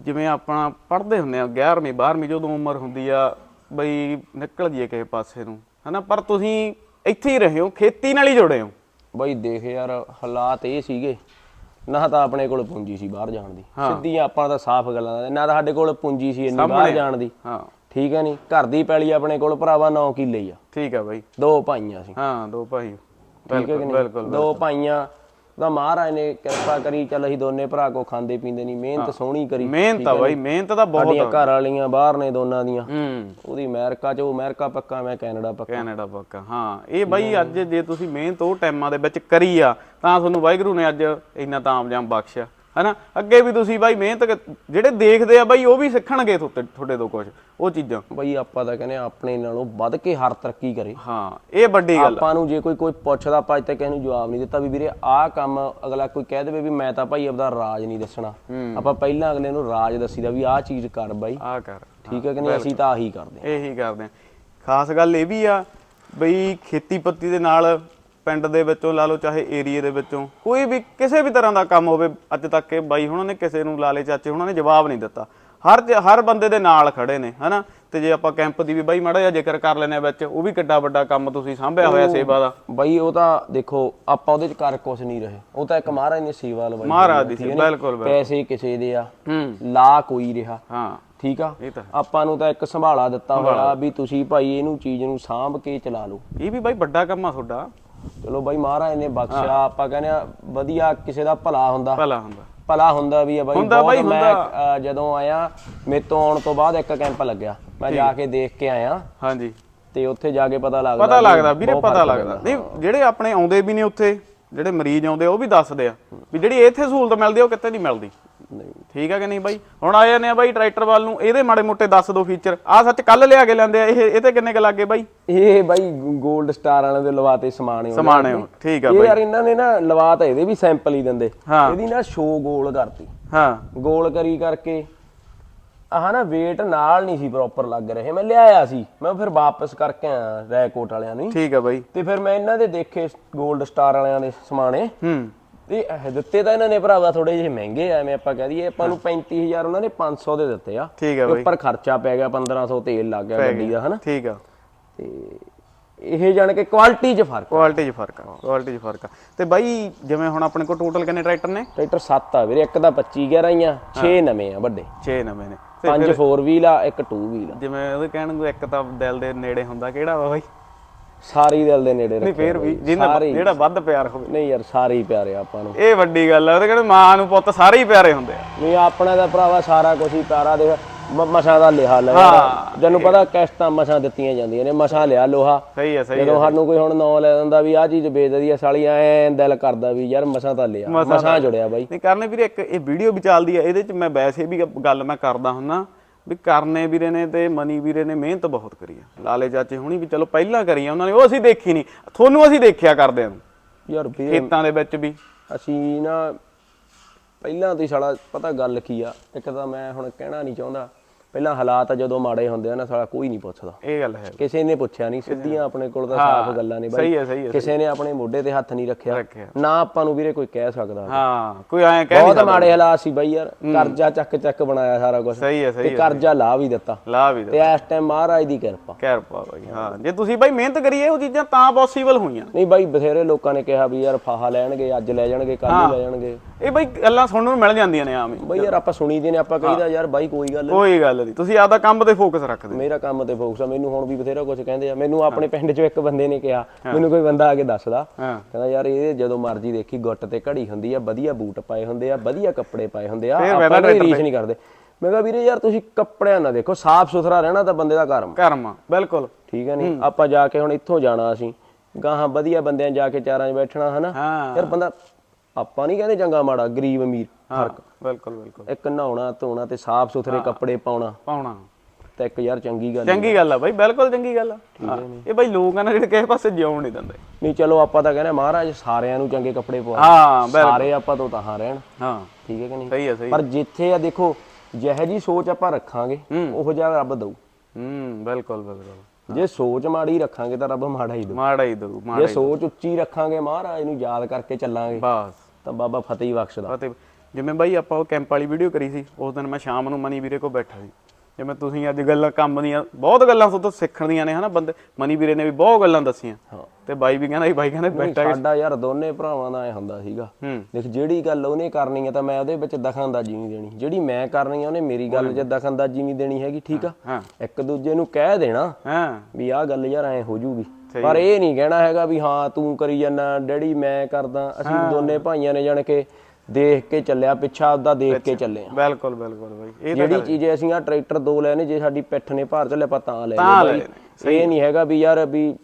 ਜਿਵੇਂ ਆਪਾਂ ਪੜ੍ਹਦੇ ਹੁੰਦੇ ਆ 11ਵੀਂ 12ਵੀਂ ਜਦੋਂ ਉਮਰ ਹੁੰਦੀ ਆ ਬਈ ਨਿਕਲ ਜੀਏ ਕਿਸੇ ਪਾਸੇ ਨੂੰ ਹਨਾ? ਪਰ ਤੁਸੀਂ ਇੱਥੇ ਹੀ ਰਹੇ ਹੋ ਖੇਤੀ ਨਾਲ ਹੀ ਜੁੜੇ ਹੋ। ਬਾਈ ਦੇਖ ਯਾਰ ਹਾਲਾਤ ਇਹ ਸੀਗੇ। ਨਾ ਤਾਂ ਆਪਣੇ ਕੋਲ ਪੂੰਜੀ ਸੀ ਬਾਹਰ ਜਾਣ ਦੀ। ਸਿੱਧੀਆਂ ਆਪਾਂ ਤਾਂ ਸਾਫ਼ ਗੱਲਾਂ ਨਾ ਤਾਂ ਸਾਡੇ ਕੋਲ ਪੂੰਜੀ ਸੀ ਇੰਨੀ ਬਾਹਰ ਜਾਣ ਦੀ। ਹਾਂ। ਠੀਕ ਹੈ ਨਹੀਂ ਘਰ ਦੀ ਪੈਲੀ ਆਪਣੇ ਕੋਲ ਭਰਾਵਾ 9 ਕਿੱਲੇ ਹੀ ਆ। ਠੀਕ ਆ ਬਾਈ। ਦੋ ਭਾਈਆਂ ਸੀ। ਹਾਂ ਦੋ ਭਾਈ। ਹੈ ਬਿਲਕੁਲ ਬਿਲਕੁਲ ਦੋ ਭਾਈਆਂ ਤਾਂ ਮਹਾਰਾਜ ਨੇ ਕਿਰਪਾ ਕਰੀ ਚੱਲ ਅਸੀਂ ਦੋਨੇ ਭਰਾ ਕੋ ਖਾਂਦੇ ਪੀਂਦੇ ਨਹੀਂ ਮਿਹਨਤ ਸੋਹਣੀ ਕਰੀ। ਮਿਹਨਤ ਆ ਬਾਈ ਮਿਹਨਤ ਤਾਂ ਬਹੁਤ ਸਾਡੀਆਂ ਘਰ ਵਾਲੀਆਂ ਬਾਹਰ ਨੇ ਦੋਨਾਂ ਦੀਆਂ। ਹੂੰ। ਉਹਦੀ ਅਮਰੀਕਾ ਚ ਉਹ ਅਮਰੀਕਾ ਪੱਕਾ ਮੈਂ ਕੈਨੇਡਾ ਪੱਕਾ। ਕੈਨੇਡਾ ਪੱਕਾ ਹਾਂ। ਇਹ ਬਾਈ ਅੱਜ ਜੇ ਤੁਸੀਂ ਮਿਹਨਤ ਉਹ ਟਾਈਮਾਂ ਦੇ ਵਿੱਚ ਕਰੀ ਆ ਤਾਂ ਤੁਹਾਨੂੰ ਵਾਹਿਗੁਰੂ ਨੇ ਅੱਜ ਇੰਨਾ ਤਾਮਜਾਮ ਬਖਸ਼ਿਆ। ਹਨਾ? ਅੱਗੇ ਵੀ ਤੁਸੀਂ ਬਾਈ ਮਿਹਨਤ ਕ- ਜਿਹੜੇ ਦੇਖਦੇ ਆ ਬਾਈ ਉਹ ਵੀ ਸਿੱਖਣਗੇ ਤੁਹਾਡੇ ਤੁਹਾਡੇ ਤੋਂ ਕੁਝ ਉਹ ਚੀਜ਼ਾਂ। ਬਈ ਆਪਾਂ ਤਾਂ ਕਹਿੰਦੇ ਆ ਆਪਣੇ ਨਾਲੋਂ ਵੱਧ ਕੇ ਹਰ ਤਰੱਕੀ ਕਰੇ। ਹਾਂ ਇਹ ਵੱਡੀ ਗੱਲ ਆ। ਆਪਾਂ ਨੂੰ ਜੇ ਕੋਈ ਕੋਈ ਪੁੱਛਦਾ ਆਪਾਂ ਅੱਜ ਤੱਕ ਕਿਸੇ ਨੂੰ ਜਵਾਬ ਨਹੀਂ ਦਿੱਤਾ ਵੀ ਵੀਰੇ ਆਹ ਕੰਮ ਅਗਲਾ ਕੋਈ ਕਹਿ ਦੇਵੇ ਵੀ ਮੈਂ ਤਾਂ ਭਾਈ ਆਪਦਾ ਰਾਜ ਨਹੀਂ ਦੱਸਣਾ। ਆਪਾਂ ਪਹਿਲਾਂ ਅਗਲੇ ਨੂੰ ਰਾਜ ਦੱਸੀਦਾ ਵੀ ਆਹ ਚੀਜ਼ ਕਰ ਬਾਈ। ਆ ਕਰ। ਠੀਕ ਹੈ ਕਿ ਨਹੀਂ? ਅਸੀਂ ਤਾਂ ਆਹੀ ਕਰਦੇ ਹਾਂ। ਇਹੀ ਕਰਦੇ ਆ ਖਾਸ ਗੱਲ ਇਹ ਵੀ ਆ ਬਈ ਖੇਤੀ ਪੱਤੀ ਦੇ ਨਾਲ ਪਿੰਡ ਦੇ ਵਿੱਚੋਂ ਲਾ ਲਓ ਚਾਹੇ ਏਰੀਏ ਦੇ ਵਿੱਚੋਂ ਕੋਈ ਵੀ ਕਿਸੇ ਵੀ ਤਰ੍ਹਾਂ ਦਾ ਕੰਮ ਹੋਵੇ ਅੱਜ ਤੱਕ ਇਹ ਬਾਈ ਹੁਣਾਂ ਨੇ ਕਿਸੇ ਨੂੰ ਲਾਲੇ ਚਾਚੇ ਹੁਣਾਂ ਨੇ ਜਵਾਬ ਨਹੀਂ ਦਿੱਤਾ। ਹਰ ਹਰ ਬੰਦੇ ਦੇ ਨਾਲ ਖੜੇ ਨੇ ਹਨਾ? ਤੇ ਜੇ ਆਪਾਂ ਕੈਂਪ ਦੀ ਵੀ ਬਾਈ ਮਾੜਾ ਜਿਹਾ ਜ਼ਿਕਰ ਕਰ ਲੈਨੇ ਵਿੱਚ ਉਹ ਵੀ ਕਿੱਡਾ ਵੱਡਾ ਕੰਮ ਤੁਸੀਂ ਸਾਂਭਿਆ ਹੋਇਆ ਸੇਵਾ ਦਾ। ਬਈ ਉਹ ਤਾਂ ਦੇਖੋ ਆਪਾਂ ਉਹਦੇ ਚ ਕਰ ਕੁਛ ਨਹੀਂ ਰਹੇ। ਉਹ ਤਾਂ ਇੱਕ ਮਹਾਰਾਜ ਨੇ ਸੇਵਾ ਲਵਾਈ ਮਹਾਰਾਜ ਦੀ ਠੀਕ ਹੈ ਸੀ ਨੀ? ਬਿਲਕੁਲ। ਪੈਸੇ ਕਿਸੇ ਦੇ ਆ ਹੂੰ। ਲਾ ਕੋਈ ਰਿਹਾ ਹਾਂ। ਠੀਕ ਆ। ਆਪਾਂ ਨੂੰ ਤਾਂ ਇੱਕ ਸੰਭਾਲਾ ਦਿੱਤਾ ਹੋਇਆ ਵੀ ਤੁਸੀਂ ਭਾਈ ਇਹਨੂੰ ਚੀਜ਼ ਨੂੰ ਸਾਂਭ ਕੇ ਚਲਾ ਲਓ। ਇਹ ਵੀ ਬਾਈ ਵੱਡਾ ਕੰਮ ਆ ਤੁਹਾਡਾ। ਚਲੋ ਬਾਈ ਮਹਾਰਾਜ ਨੇ ਬਖਸ਼ਿਆ ਆਪਾਂ ਕਹਿੰਦੇ ਆ ਵਧੀਆ ਕਿਸੇ ਦਾ ਭਲਾ ਹੁੰਦਾ। ਭਲਾ ਹੁੰਦਾ। ਭਲਾ ਹੁੰਦਾ ਵੀ ਆ ਬਾਈ ਹੁੰਦਾ ਬਾਈ, ਹੁੰਦਾ। ਜਦੋਂ ਆਇਆ ਮੇਰੇ ਤੋਂ ਆਉਣ ਤੋਂ ਬਾਅਦ ਇੱਕ ਕੈਂਪ ਲੱਗਿਆ। ਮੈਂ ਜਾ ਕੇ ਦੇਖ ਕੇ ਆਇਆ। ਹਾਂਜੀ। ਤੇ ਉੱਥੇ ਜਾ ਕੇ ਪਤਾ ਲੱਗਦਾ ਪਤਾ ਲੱਗਦਾ ਵੀਰੇ ਪਤਾ ਲੱਗਦਾ। ਨਹੀਂ ਜਿਹੜੇ ਆਪਣੇ ਆਉਂਦੇ ਵੀ ਨੇ ਉੱਥੇ ਜਿਹੜੇ ਮਰੀਜ਼ ਆਉਂਦੇ ਉਹ ਵੀ ਦੱਸਦੇ ਆ ਵੀ ਜਿਹੜੀ ਇੱਥੇ ਸਹੂਲਤ ਮਿਲਦੀ ਉਹ ਕਿਤੇ ਨਹੀਂ ਮਿਲਦੀ। ਨਹੀਂ। ਠੀਕ ਆ ਕਿ ਨਹੀਂ ਬਾਈ? ਹੁਣ ਆਏ ਨੇ ਆ ਬਾਈ ਟਰੈਕਟਰ ਵੱਲ ਨੂੰ। ਇਹਦੇ ਮਾੜੇ ਮੋਟੇ ਦੱਸ ਦਿਓ ਫੀਚਰ ਆ ਸੱਚ ਕੱਲ ਲਿਆ ਕੇ ਲੈਂਦੇ ਆ। ਇਹ ਇਹ ਤੇ ਕਿੰਨੇ ਕ ਲੱਗੇ ਬਾਈ? ਇਹ ਬਾਈ 골ਡ ਸਟਾਰ ਵਾਲਿਆਂ ਦੇ ਲਵਾਤੇ ਸਮਾਣੇ ਆਪਣੇ। ਠੀਕ ਆ ਬਾਈ। ਯਾਰ ਇਹਨਾਂ ਨੇ ਨਾ ਲਵਾ ਤਾਂ ਇਹਦੇ ਵੀ ਸੈਂਪਲ ਹੀ ਦਿੰਦੇ। ਹਾਂ। ਇਹਦੀ ਨਾ ਸ਼ੋ ਗੋਲ ਕਰਤੀ। ਹਾਂ। ਗੋਲ ਕਰੀ ਕਰਕੇ ਆਹ ਨਾ weight ਨਾਲ ਨਹੀਂ ਸੀ ਪ੍ਰੋਪਰ ਲੱਗ ਰਹੇ। ਮੈਂ ਲਿਆਇਆ ਸੀ। ਮੈਂ ਫਿਰ ਵਾਪਸ ਕਰਕੇ ਆਇਆ ਰੈਕੋਟ ਵਾਲਿਆਂ ਨੂੰ ਹੀ। ਠੀਕ ਆ ਬਾਈ। ਤੇ ਫਿਰ ਮੈਂ ਇਹਨਾਂ ਦੇ ਦੇਖੇ 골ਡ ਸਟਾਰ ਵਾਲਿਆਂ ਦੇ ਸਮਾਣੇ ਹੂੰ। ਤੇ ਇਹ ਦਿੱਤੇ ਤਾਂ ਇਹਨਾਂ ਨੇ ਭਰਾਵਾ ਥੋੜੇ ਜਿਹੇ ਮਹਿੰਗੇ ਆ ਐਵੇਂ ਆਪਾਂ ਕਹਿ ਦਈਏ ਆਪਾਂ ਨੂੰ 35000 ਉਹਨਾਂ ਨੇ 500 ਦੇ ਦਿੱਤੇ ਆ। ਠੀਕ ਬਾਈ। ਉੱਪਰ ਖਰਚਾ ਪੈ ਗਿਆ 1500 ਤੇਲ ਲੱਗ ਗਿਆ ਗੱਡੀ ਦਾ ਹਨਾ? ਠੀਕ ਆ। ਤੇ ਇਹ ਜਾਣ ਕੇ ਕੁਆਲਿਟੀ 'ਚ ਫ਼ਰਕ ਕੁਆਲਿਟੀ 'ਚ ਫ਼ਰਕ ਆ ਕੁਆਲਿਟੀ 'ਚ ਫ਼ਰਕ ਆ। ਤੇ ਬਾਈ ਜਿਵੇਂ ਹੁਣ ਆਪਣੇ ਕੋਲ ਟੋਟਲ ਕਿੰਨੇ ਟਰੈਕਟਰ ਨੇ? ਟਰੈਕਟਰ 7 ਆ ਵੀਰੇ ਇੱਕ ਤਾਂ 25 11 ਹੀ ਆ 6 ਨਵੇਂ ਆ ਵੱਡੇ। 6 ਨਵੇਂ ਨੇ। ਤੇ 5 4 ਵੀਲ ਆ ਇੱਕ 2 ਵੀਲ ਆ। ਜਿਵੇਂ ਉਹਦੇ ਕਹਿਣ ਨੂੰ ਇੱਕ ਤਾਂ ਦਿਲ ਦੇ ਨੇੜੇ ਹੁੰਦਾ ਕਿਹੜਾ ਵਾ ਬਾਈ? ਸਾਰੀ ਦਿਲ ਦੇ ਨੇੜੇ ਨਹੀਂ ਫੇਰ ਵੀ ਜਿਹਨਾਂ ਜਿਹੜਾ ਵੱਧ ਪਿਆਰ ਹੋਵੇ। ਨਹੀਂ ਯਾਰ ਸਾਰੇ ਹੀ ਪਿਆਰੇ ਆ ਆਪਾਂ ਨੂੰ। ਇਹ ਵੱਡੀ ਗੱਲ ਆ ਉਹਦੇ ਕਹਿੰਦੇ ਮਾਂ ਨੂੰ ਪੁੱਤ ਸਾਰੇ ਹੀ ਪਿਆਰੇ ਹੁੰਦੇ ਆ। ਨਹੀਂ ਆਪਣਾ ਦਾ ਭਰਾਵਾ ਸਾਰਾ ਕੁਝ ਹੀ ਪਿਆਰਾ ਦੇਖ ਮ- ਮਸਾਂ ਦਾ ਲਿਹਾ ਲੈ ਜਨੂੰ ਪਤਾ ਕਿਸ਼ਤਾਂ ਮਸਾਂ ਦਿੱਤੀਆਂ ਜਾਂਦੀਆਂ ਨੇ ਮਸਾਂ ਲਿਆ ਲੋਹਾ। ਸਹੀ ਆ ਸਹੀ ਆ। ਜਦੋਂ ਸਾਨੂੰ ਕੋਈ ਹੁਣ ਨਾਂ ਲੈ ਦਿੰਦਾ ਵੀ ਆਹ ਚੀਜ਼ ਵੇਚਦੀ ਆ ਸਾਲੀ ਐ ਦਿਲ ਕਰਦਾ ਵੀ ਯਾਰ ਮਸਾਂ ਤਾਂ ਲਿਆ ਮਸਾਂ ਜੁੜਿਆ ਬਾਈ। ਨਹੀਂ ਕਰਨੇ ਵੀਰੇ ਇੱਕ ਇਹ ਵੀਡੀਓ ਵੀ ਚੱਲਦੀ ਆ ਇਹਦੇ ਚ ਮੈਂ ਵੈਸੇ ਵੀ ਗੱਲ ਮੈਂ ਕਰਦਾ ਹੁੰਨਾ। ਵੀ ਕਰਨੇ ਵੀਰੇ ਨੇ ਤੇ ਮਨੀ ਵੀਰੇ ਨੇ ਮਿਹਨਤ ਬਹੁਤ ਕਰੀ ਆ। ਲਾਲੇ ਚਾਚੇ ਹੁਣੀ ਵੀ ਚਲੋ ਪਹਿਲਾਂ ਕਰੀ ਆ ਉਹਨਾਂ ਨੇ ਉਹ ਅਸੀਂ ਦੇਖੀ ਨਹੀਂ। ਤੁਹਾਨੂੰ ਅਸੀਂ ਦੇਖਿਆ ਕਰਦੇ ਨੂੰ। ਯਾਰ ਵੀਰੇ ਖੇਤਾਂ ਦੇ ਵਿੱਚ ਵੀ। ਅਸੀਂ ਨਾ ਪਹਿਲਾਂ ਤੋਂ ਹੀ ਸਾਲਾ ਪਤਾ ਗੱਲ ਕੀ ਆ? ਇੱਕ ਤਾਂ ਮੈਂ ਹੁਣ ਕਹਿਣਾ ਨਹੀਂ ਚਾਹੁੰਦਾ। ਪਹਿਲਾਂ ਹਾਲਾਤ ਜਦੋਂ ਮਾੜੇ ਹੁੰਦੇ ਆ ਨਾ ਸਾਲਾ ਕੋਈ ਨਹੀਂ ਪੁੱਛਦਾ। ਇਹ ਗੱਲ ਹੈ। ਕਿਸੇ ਨੇ ਪੁੱਛਿਆ ਨਹੀਂ ਸਿੱਧੀਆਂ ਆਪਣੇ ਕੋਲ ਤਾਂ ਸਾਫ਼ ਗੱਲਾਂ ਨੇ ਬਾਈ। ਸਹੀ ਹੈ ਸਹੀ ਹੈ ਕਿਸੇ ਨੇ ਆਪਣੇ ਮੋਢੇ ਤੇ ਹੱਥ ਨਹੀਂ ਰੱਖਿਆ ਨਾ ਆਪਾਂ ਨੂੰ ਵੀਰੇ ਕੋਈ ਕਹਿ ਸਕਦਾ। ਹਾਂ ਕੋਈ ਐਂ ਕਹਿ ਨਹੀਂ ਬਹੁਤ ਮਾੜੇ ਹਾਲਾਤ ਸੀ ਬਾਈ ਯਾਰ ਕਰਜ਼ਾ ਚੱਕ ਚੱਕ ਬਣਾਇਆ ਸਾਰਾ ਕੁਝ ਸਹੀ ਹੈ ਤੇ ਸਹੀ ਹੈ। ਕਰਜ਼ਾ ਲਾ ਵੀ ਦਿੱਤਾ। ਲਾ ਵੀ ਤੇ ਦੇ ਇਸ ਟਾਈਮ ਮਹਾਰਾਜ ਦੀ ਕਿਰਪਾ। ਕਿਰਪਾ ਬਾਈ ਹਾਂ। ਜੇ ਤੁਸੀਂ ਬਾਈ ਮਿਹਨਤ ਕਰੀਏ ਉਹ ਚੀਜ਼ਾਂ ਤਾਂ ਪੋਸੀਬਲ ਹੋਈਆਂ। ਨਹੀਂ ਬਾਈ ਬਥੇਰੇ ਲੋਕਾਂ ਨੇ ਕਿਹਾ ਵੀ ਯਾਰ ਫਾਹਾ ਲੈਣਗੇ ਅੱਜ ਲੈ ਜਾਣਗੇ ਕੱਲ ਨੂੰ ਲੈ ਜਾਣਗੇ। ਇਹ ਬਾਈ ਗੱਲਾਂ ਸੁਣਨ ਨੂੰ ਮਿਲ ਜਾਂਦੀਆਂ ਨੇ ਆਮ ਹੀ। ਬਾਈ ਯਾਰ ਆਪਾਂ ਸੁਣੀ ਦੇ ਨੇ ਆਪਾਂ ਕਹੀਦਾ ਯਾਰ ਬਾਈ ਕੋਈ ਗੱਲ। ਕੋਈ ਗੱਲ ਨਹੀਂ ਤੁਸੀਂ ਆਪਦਾ ਕੰਮ ਤੇ ਫੋਕਸ ਰੱਖਦੇ ਮੇਰਾ ਕੰਮ ਤੇ ਫੋਕਸ ਆ ਮੈਨੂੰ ਹੁਣ ਵੀ ਬਥੇਰਾ ਕੁਝ ਕਹਿੰਦੇ ਆ। ਮੈਨੂੰ ਆਪਣੇ ਪਿੰਡ 'ਚੋਂ ਇੱਕ ਬੰਦੇ ਨੇ ਕਿਹਾ ਮੈਨੂੰ ਕੋਈ ਬੰਦਾ ਆ ਕੇ ਦੱਸਦਾ। ਹਾਂ। ਕਹਿੰਦਾ ਯਾਰ ਇਹ ਜਦੋਂ ਮਰਜ਼ੀ ਦੇਖੀ ਗੁੱਟ ਤੇ ਘੜੀ ਹੁੰਦੀ ਆ ਵਧੀਆ ਬੂਟ ਪਾਏ ਹੁੰਦੇ ਆ ਵਧੀਆ ਕੱਪੜੇ ਪਾਏ ਹੁੰਦੇ ਆ ਫੇਰ ਆਪਾਂ ਕੋਈ ਰੀਸ ਨਹੀਂ ਕਰਦੇ। ਮੈਂ ਕਿਹਾ ਵੀਰੇ ਯਾਰ ਤੁਸੀਂ ਕੱਪੜਿਆਂ ਨਾ ਦੇਖੋ ਸਾਫ਼ ਸੁਥਰਾ ਰਹਿਣਾ ਤਾਂ ਬੰਦੇ ਦਾ ਕਰਮ। ਕਰਮ ਬਿਲਕੁਲ। ਠੀਕ ਹੈ। ਨਹੀਂ ਆਪਾਂ ਜਾ ਕੇ ਹੁਣ ਇੱਥੋਂ ਜਾਣਾ ਅਸੀਂ। ਗਾਹਾਂ ਵਧੀਆ ਬੰਦਿਆਂ ਜਾ ਕੇ ਚਾਰਾਂ 'ਚ ਬੈਠਣਾ ਹਨਾ? ਹਾਂ। ਯਾਰ ਬੰਦਾ ਆਪਾਂ ਨਹੀਂ ਕਹਿੰਦੇ ਚੰਗਾ ਮਾੜਾ ਗਰੀਬ ਅਮੀਰ ਹਾਂ ਬਿਲਕੁਲ ਬਿਲਕੁਲ। ਇੱਕ ਨਹਾਉਣਾ ਧੋਣਾ ਤੇ ਸਾਫ਼ ਸੁਥਰੇ ਕੱਪੜੇ ਪਾਉਣਾ। ਪਾਉਣਾ। ਤਾਂ ਇੱਕ ਯਾਰ ਚੰਗੀ ਗੱਲ। ਚੰਗੀ ਗੱਲ ਆ ਬਾਈ ਬਿਲਕੁਲ ਚੰਗੀ ਗੱਲ ਆ। ਹਾਂ, ਇਹ ਬਾਈ ਲੋਕ ਆ ਨਾ ਜਿਹੜੇ ਕਿਸੇ ਪਾਸੇ ਜਿਉਣ ਨਹੀਂ ਦਿੰਦੇ। ਨਹੀਂ ਚਲੋ ਆਪਾਂ ਤਾਂ ਕਹਿੰਦੇ ਮਹਾਰਾਜ ਸਾਰਿਆਂ ਨੂੰ ਚੰਗੇ ਕੱਪੜੇ ਪਵਾ ਹਾਂ ਸਾਰੇ ਆਪਾਂ ਤੋਂ ਤਾਂ ਰਹਿਣ। ਹਾਂ। ਠੀਕ ਹੈ ਕਿ ਨਹੀਂ? ਸਹੀ ਆ ਸਹੀ ਪਰ ਜਿੱਥੇ ਆ ਦੇਖੋ ਜਿਹੋ ਜੀ ਸੋਚ ਆਪਾਂ ਰੱਖਾਂਗੇ ਉਹੋ ਜਿਹਾ ਰੱਬ ਦਊ। ਹੂੰ ਬਿਲਕੁਲ ਬਿਲਕੁਲ। ਜੇ ਸੋਚ ਮਾੜੀ ਰੱਖਾਂਗੇ ਤਾਂ ਰੱਬ ਮਾੜਾ ਹੀ ਦਊ। ਮਾੜਾ ਹੀ ਦਊ ਜੇ ਹੀ ਸੋਚ ਉੱਚੀ ਰੱਖਾਂਗੇ ਮਹਾਰਾਜ ਨੂੰ ਯਾਦ ਕਰਕੇ ਚੱਲਾਂਗੇ। ਬਸ। ਤਾਂ ਬਾਬਾ ਫਤਿਹ ਹੀ ਬਖਸ਼ਦਾ ਅਤੇ ਜਿਵੇਂ ਬਾਈ ਆਪਾਂ ਉਹ ਕੈਂਪ ਵਾਲੀ ਵੀਡੀਓ ਕਰੀ ਸੀ ਉਸ ਦਿਨ ਮੈਂ ਸ਼ਾਮ ਨੂੰ ਮਨੀ ਵੀਰੇ ਕੋਲ ਬੈਠਾ ਸੀ। ਜਿਵੇਂ ਤੁਸੀਂ ਅੱਜ ਗੱਲਾਂ ਕੰਮ ਦੀਆਂ ਬਹੁਤ ਗੱਲਾਂ ਤੋਂ ਸਿੱਖਣ ਦੀਆਂ ਨੇ ਹਨਾ ਬੰਦੇ। ਮਨੀ ਵੀਰੇ ਨੇ ਵੀ ਬਹੁਤ ਗੱਲਾਂ ਦੱਸੀਆਂ। ਤੇ ਬਾਈ ਵੀ ਕਹਿੰਦਾ ਸੀ ਬਾਈ ਕਹਿੰਦੇ ਬੈਠਾ ਸਾਡਾ ਯਾਰ ਦੋਨੇ ਭਰਾਵਾਂ ਦਾ ਐ ਹੁੰਦਾ ਸੀਗਾ। ਦੇਖ ਜਿਹੜੀ ਗੱਲ ਉਹਨੇ ਕਰਨੀ ਹੈ ਤਾਂ ਮੈਂ ਉਹਦੇ ਵਿੱਚ ਦਖਲਅੰਦਾਜ਼ੀ ਨਹੀਂ ਦੇਣੀ। ਜਿਹੜੀ ਮੈਂ ਕਰਨੀ ਹੈ ਉਹਨੇ ਮੇਰੀ ਗੱਲ 'ਚ ਦਖਲਅੰਦਾਜ਼ੀ ਨਹੀਂ ਦੇਣੀ ਹੈਗੀ ਠੀਕ ਆ? ਇੱਕ ਦੂਜੇ ਨੂੰ ਕਹਿ ਦੇਣਾ ਵੀ ਆਹ ਗੱਲ ਯਾਰ ਐ ਹੋ ਜੂਗੀ। ਪਰ ਇਹ ਨਹੀਂ ਕਹਿਣਾ ਹੈਗਾ ਵੀ ਹਾਂ ਤੂੰ ਕਰੀ ਜਾਂਦਾ ਡੈਡੀ ਮੈਂ ਕਰਦਾ। ਅਸੀਂ ਦੋਨੇ ਭਾਈਆਂ ਨੇ ਜਾਣ ਕੇ ਦੇਖ ਕੇ ਚੱਲਿਆ ਪਿੱਛਾ ਉਹਦਾ ਦੇਖ ਕੇ ਚੱਲੇ ਆ। ਬਿਲਕੁਲ ਬਿਲਕੁਲ ਬਾਈ। ਇਹ ਜਿਹੜੀ ਚੀਜ਼ ਅਸੀਂ ਆ ਟਰੈਕਟਰ ਦੋ ਲੈਣੇ ਜੇ ਸਾਡੀ ਪਿੱਠ ਨੇ ਭਾਰ ਚੱਲਿਆ ਆਪਾਂ ਤਾਂ ਲੈ ਲਏ ਲੈ ਇਹ ਨਹੀਂ ਹੈਗਾ ਵੀ ਯਾਰ ਵੀ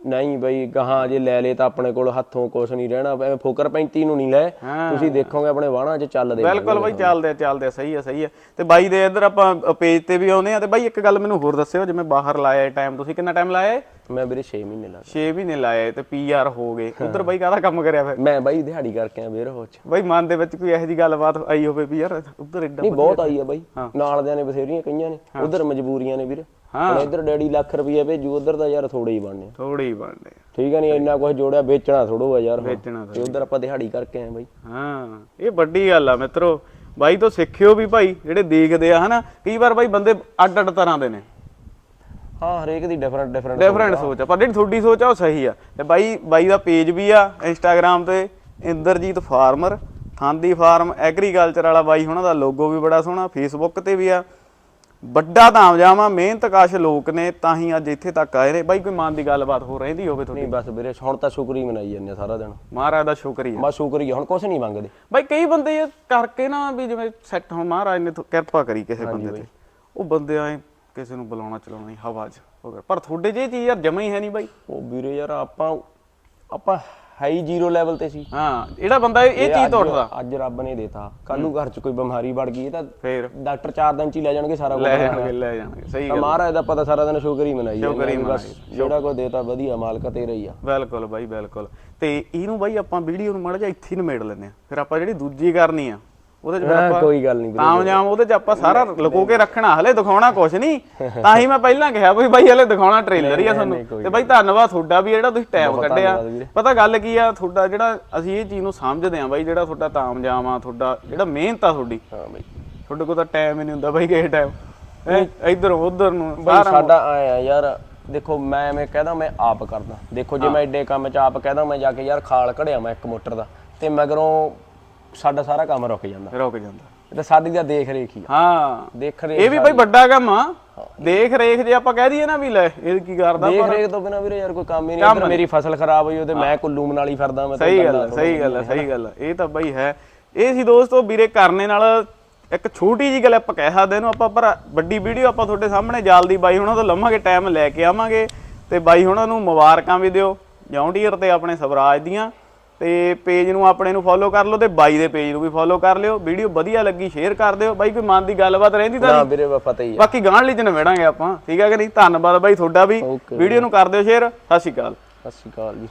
ਨਹੀਂ ਬਈ ਗਾਹਾਂ ਜੇ ਲੈ ਲੇ ਤਾਂ ਆਪਣੇ ਕੋਲ ਹੱਥੋਂ ਕੁਝ ਨਹੀਂ ਰਹਿਣਾ ਐਵੇਂ ਫੋਕਰ 35 ਨੂੰ ਨਹੀਂ ਲੈ। ਤੁਸੀਂ ਦੇਖੋਗੇ ਆਪਣੇ ਵਾਹਣਾ 'ਚ ਚੱਲਦੇ ਬਿਲਕੁਲ ਬਾਈ ਚੱਲਦੇ ਚੱਲਦੇ ਸਹੀ ਆ ਸਹੀ ਆ। ਤੇ ਬਾਈ ਦੇ ਇੱਧਰ ਆਪਾਂ ਪੇਜ ਤੇ ਵੀ ਆਉਨੇ ਆ। ਤੇ ਬਾਈ ਇੱਕ ਗੱਲ ਮੈਨੂੰ ਹੋਰ ਦੱਸਿਓ ਜਿਵੇਂ ਬਾਹਰ ਲਾਇਆ ਟਾਈਮ ਤੁਸੀਂ ਕਿੰਨਾ ਟਾਈਮ ਲਾਇਆ ਮੈਂ ਵੀਰੇ 6 ਮਹੀਨੇ ਲਾ 6 ਮਹੀਨੇ ਲਾਏ ਤੇ ਪੀਆਰ ਹੋ ਗਏ। ਉਧਰ ਬਾਈ ਕਾਹਦਾ ਕੰਮ ਕਰਿਆ ਫਿਰ? ਮੈਂ ਬਾਈ ਦਿਹਾੜੀ ਕਰਕੇ ਆ ਵੀਰ ਹੋ ਚ। ਬਾਈ ਮਨ ਦੇ ਵਿੱਚ ਕੋਈ ਇਹੋ ਜੀ ਗੱਲਬਾਤ ਆਈ ਹੋਵੇ ਵੀ ਯਾਰ ਉਧਰ ਐਡਾ ਨਹੀਂ ਬਹੁਤ ਆਈ ਆ ਬਾਈ। ਨਾਲ ਦਿਆਂ ਨੇ ਬਥੇਰੀਆਂ ਕਈਆਂ ਨੇ। ਉਧਰ ਮਜਬੂਰੀਆਂ ਨੇ ਵੀਰ। ਹੁਣ ਇੱਧਰ ਡੈਡੀ ਲੱਖ ਰੁਪਏ ਭੇਜੂ ਉਧਰ ਦਾ ਯਾਰ ਥੋੜੇ ਹੀ ਬਣਨੇ ਥੋੜੇ ਹੀ ਬਣਦੇ ਆ। ਠੀਕ ਹੈ ਨਹੀਂ ਇੰਨਾ ਕੁਝ ਜੋੜਿਆ ਵੇਚਣਾ ਥੋੜੋ ਆ ਯਾਰ। ਵੇਚਣਾ ਤੇ ਉਧਰ ਆਪਾਂ ਦਿਹਾੜੀ ਕਰਕੇ ਆਏ ਬਾਈ। ਹਾਂ ਇਹ ਵੱਡੀ ਗੱਲ ਆ ਮਿੱਤਰੋ। ਬਾਈ ਤੋਂ ਸਿੱਖਿਓ ਵੀ ਭਾਈ ਜਿਹੜੇ ਦੇਖਦੇ ਆ ਹਨਾ ਕਈ ਵਾਰ ਬਾਈ ਬੰਦੇ ਅੱਡ ਅੱਡ ਤਰ੍ਹਾਂ ਦੇ ਨੇ। ਹਾਂ ਹਰੇਕ ਦੀ ਡਿਫਰੈਂਟ ਡਿਫਰੈਂਟ ਡਿਫਰੈਂਟ ਸੋਚ ਆ ਪਰ ਜਿਹੜੀ ਤੁਹਾਡੀ ਸੋਚ ਆ ਉਹ ਸਹੀ ਆ। ਤੇ ਬਾਈ ਬਾਈ ਦਾ ਪੇਜ ਵੀ ਆ ਇੰਸਟਾਗ੍ਰam ਤੇ Inderjit farmer Thandi farm agriculture ਵਾਲਾ ਬਾਈ ਉਹਨਾਂ ਦਾ ਲੋਗੋ ਵੀ ਬੜਾ ਸੋਹਣਾ ਫੇਸਬੁੱਕ ਤੇ ਵੀ ਆ। ਵੱਡਾ ਧਾਮਜਾਮਾ ਮਿਹਨਤਕਸ਼ ਲੋਕ ਨੇ ਤਾਂ ਹੀ ਅੱਜ ਇੱਥੇ ਤੱਕ ਆਏ ਨੇ। ਬਾਈ ਕੋਈ ਮਨ ਦੀ ਗੱਲਬਾਤ ਹੋ ਰਹਿੰਦੀ ਹੋਵੇ ਤੁਹਾਡੀ? ਨਹੀਂ ਬਸ ਵੀਰੇ ਹੁਣ ਤਾਂ ਸ਼ੁਕਰੀ ਮਨਾਈ ਜਾਂਦੇ ਆ ਸਾਰਾ ਦਿਨ। ਮਹਾਰਾਜ ਦਾ ਸ਼ੁਕਰ ਹੀ ਆ। ਬਸ ਸ਼ੁਕਰੀ ਆ, ਹੁਣ ਕੁਝ ਨਹੀਂ ਮੰਗਦੇ। ਬਾਈ ਕਈ ਬੰਦੇ ਇਹ ਕਰਕੇ ਨਾ ਵੀ ਜਿਵੇਂ ਸੈੱਟ ਹੁਣ ਮਹਾਰਾਜ ਨੇ ਕਿਰਪਾ ਕਰੀ ਕਿਸੇ ਬੰਦੇ ਤੇ। ਉਹ ਬੰਦੇ ਆਏ ਕਿਸੇ ਨੂੰ ਬੁਲਾਉਣਾ ਚਲਾਉਣਾ ਹੀ ਹਵਾ 'ਚ ਗਿਆ। ਪਰ ਤੁਹਾਡੇ ਇਹ ਚੀਜ਼ ਯਾਰ ਜਮਾ ਹੀ ਹੈ ਨਹੀਂ ਬਾਈ। ਉਹ ਵੀਰੇ ਯਾਰ ਆਪਾਂ ਆਪਾਂ ਹਾਈ ਜ਼ੀਰੋ ਲੈਵਲ ਤੇ ਸੀ। ਹਾਂ ਜਿਹੜਾ ਬੰਦਾ ਇਹ ਚੀਜ਼ ਅੱਜ- ਤੋਂ ਉੱਠਦਾ। ਅੱਜ ਰੱਬ ਨੇ ਦੇਤਾ। ਕੱਲ ਨੂੰ ਘਰ 'ਚ ਕੋਈ ਬਿਮਾਰੀ ਵੜ ਗਈ ਤਾਂ ਫੇਰ। ਡਾਕਟਰ 4 ਦਿਨ 'ਚ ਹੀ ਲੈ ਜਾਣਗੇ ਸਾਰਾ ਕੁਝ ਲੈ ਜਾਣਗੇ ਲੈ ਜਾਣਗੇ। ਸਹੀ ਤਾਂ ਗੱਲ। ਮਹਾਰਾਜ ਦਾ ਪਤਾ ਸਾਰਾ ਦਿਨ ਸ਼ੁਕਰ ਹੀ ਮਨਾਈ ਸ਼ੁਕਰ ਹੀ ਜਾਂਦੇ ਆ, ਬਸ ਜਿਹੜਾ ਕੋਈ ਦੇਤਾ ਵਧੀਆ ਮਾਲਕ ਤੇਰਾ ਹੀ ਆ। ਬਿਲਕੁਲ ਬਾਈ ਬਿਲਕੁਲ। ਤੇ ਇਹਨੂੰ ਬਾਈ ਆਪਾਂ ਵੀਡੀਓ ਨੂੰ ਮਾੜਾ ਜਿਹਾ ਇੱਥੇ ਹੀ ਨਿਮੇੜ ਲੈਂਦੇ ਆ ਫਿਰ ਆਪਾਂ ਜਿਹੜੀ ਦੂਜੀ ਕਰਨੀ ਆ ਉਹਦੇ 'ਚ ਫਿਰ ਹਾਂ, ਆਪਾਂ ਕੋਈ ਗੱਲ ਨਹੀਂ ਵੀਰੇ। ਤਾਂ ਜਾਮ ਉਹਦੇ 'ਚ ਆਪਾਂ ਸਾਰਾ ਲੁਕੋ ਕੇ ਰੱਖਣਾ ਹਲੇ ਦਿਖਾਉਣਾ ਕੁਛ ਨਹੀਂ [laughs] ਤਾਂ ਹੀ ਮੈਂ ਪਹਿਲਾਂ ਕਿਹਾ ਵੀ ਬਾਈ ਹਲੇ ਦਿਖਾਉਣਾ ਟ੍ਰੇਲਰ ਹੀ ਆ ਤੁਹਾਨੂੰ। ਤੇ ਬਾਈ ਧੰਨਵਾਦ ਤੁਹਾਡਾ ਵੀ ਜਿਹੜਾ ਤੁਸੀਂ ਟਾਈਮ ਕੱਢਿਆ। ਧੰਨਵਾਦ ਵੀਰੇ। ਪਤਾ ਗੱਲ ਕੀ ਆ ਤੁਹਾਡਾ ਜਿਹੜਾ ਅਸੀਂ ਇਹ ਚੀਜ਼ ਨੂੰ ਸਮਝਦੇ ਆ ਬਾਈ ਜਿਹੜਾ ਤੁਹਾਡਾ ਤਾਮਜਾਮ ਆ ਤੁਹਾਡਾ ਜਿਹੜਾ ਮਿਹਨਤ ਆ ਤੁਹਾਡੀ। ਹਾਂ ਬਾਈ। ਤੁਹਾਡੇ ਕੋਲ ਤਾਂ ਟਾਈਮ ਹੀ ਨਹੀਂ ਹੁੰਦਾ ਬਾਈ ਕਿਸੇ ਟਾਈਮ ਇੱਧਰ ਉਧਰ ਨੂੰ ਬਈ ਸਾਡਾ ਆਏ ਆ ਯਾਰ ਦੇਖੋ ਮੈਂ ਐਵੇਂ ਕਹਦਾ ਮੈਂ ਆਪ ਕਰਦਾ। ਦੇਖੋ ਜੇ ਮੈਂ ਐਡੇ ਕੰਮ 'ਚ ਆਪ ਕਹਦਾ ਮੈਂ ਜਾ ਕੇ ਯਾਰ ਖਾਲ ਕਢਿਆ ਮੈਂ ਇੱਕ ਮੋਟਰ ਦਾ। ਤੇ ਮਗਰੋਂ ਸਾਡਾ ਸਾਰਾ ਕੰਮ ਰੁਕ ਜਾਂਦਾ। ਰੁਕ ਜਾਂਦਾ। ਇਹ ਤਾਂ ਸਾਡੀ ਦਾ ਦੇਖ ਰੇਖ ਹੀ ਆ। ਹਾਂ। ਦੇਖ ਰੇਖ ਇਹ ਵੀ ਬਾਈ ਵੱਡਾ ਕੰਮ ਆ। ਦੇਖ ਰੇਖ ਜੇ ਆਪਾਂ ਕਹਿ ਦਈਏ ਨਾ ਵੀ ਲੈ ਇਹ ਕੀ ਕਰਦਾ ਦੇਖ ਰੇਖ ਤੋਂ ਬਿਨਾ ਵੀਰੇ ਯਾਰ ਕੋਈ ਕੰਮ ਹੀ ਨਹੀਂ। ਇੱਧਰ ਮੇਰੀ ਫਸਲ ਖਰਾਬ ਹੋਈ ਉਹਦੇ ਮੈਂ ਕੁੱਲੂ ਮਨਾਲੀ ਫਿਰਦਾ ਮੈਂ ਸਹੀ ਗੱਲ ਸਹੀ ਗੱਲ ਸਹੀ ਗੱਲ ਇਹ ਤਾਂ ਬਾਈ ਹੈ। ਇਹ ਸੀ ਦੋਸਤੋ ਵੀਰੇ ਕਰਨੇ ਨਾਲ ਇੱਕ ਛੋਟੀ ਜੀ ਗੱਲ ਆਪਾਂ ਕਹਿ ਸਕਦੇ ਇਹਨੂੰ ਆਪਾਂ ਪਰ ਵੱਡੀ ਵੀਡੀਓ ਆਪਾਂ ਤੁਹਾਡੇ ਸਾਹਮਣੇ ਜਲਦੀ ਬਾਈ ਹੁਣਾਂ ਤੋਂ ਲੰਮਾਂਗੇ ਟਾਈਮ ਲੈ ਕੇ ਆਵਾਂਗੇ। ਤੇ ਬਾਈ ਹੁਣਾਂ ਨੂੰ ਮੁਬਾਰਕਾਂ ਵੀ ਦਿਓ। ਜੌਂਡੀਅਰ ਤੇ ਆਪਣੇ ਸਵਰਾਜ ਦੀਆਂ। ਤੇ ਪੇਜ ਨੂੰ ਆਪਣੇ ਨੂੰ ਫੋਲੋ ਕਰ ਲਓ ਤੇ ਬਾਈ ਦੇ ਪੇਜ ਨੂੰ ਵੀ ਫੋਲੋ ਕਰ ਲਿਓ। ਵੀਡੀਓ ਵਧੀਆ ਲੱਗੀ ਸ਼ੇਅਰ ਕਰ ਦਿਓ। ਬਾਈ ਕੋਈ ਮਨ ਦੀ ਗੱਲਬਾਤ ਰਹਿੰਦੀ ਤਾਂ ਹਾਂ ਵੀਰੇ ਪਤਾ ਹੀ ਆ। ਬਾਕੀ ਗਾਂਹ ਲਈ ਚ ਨਵੇੜਾਂਗੇ ਆਪਾਂ। ਠੀਕ ਹੈ ਕਿ ਨਹੀਂ? ਧੰਨਵਾਦ ਬਾਈ ਤੁਹਾਡਾ ਵੀ. ਵੀਡੀਓ ਨੂੰ ਕਰ ਦਿਓ ਸ਼ੇਅਰ ਸਤਿ ਸ਼੍ਰੀ ਅਕਾਲ। ਸਤਿ ਸ਼੍ਰੀ ਅਕਾਲ ਜੀ।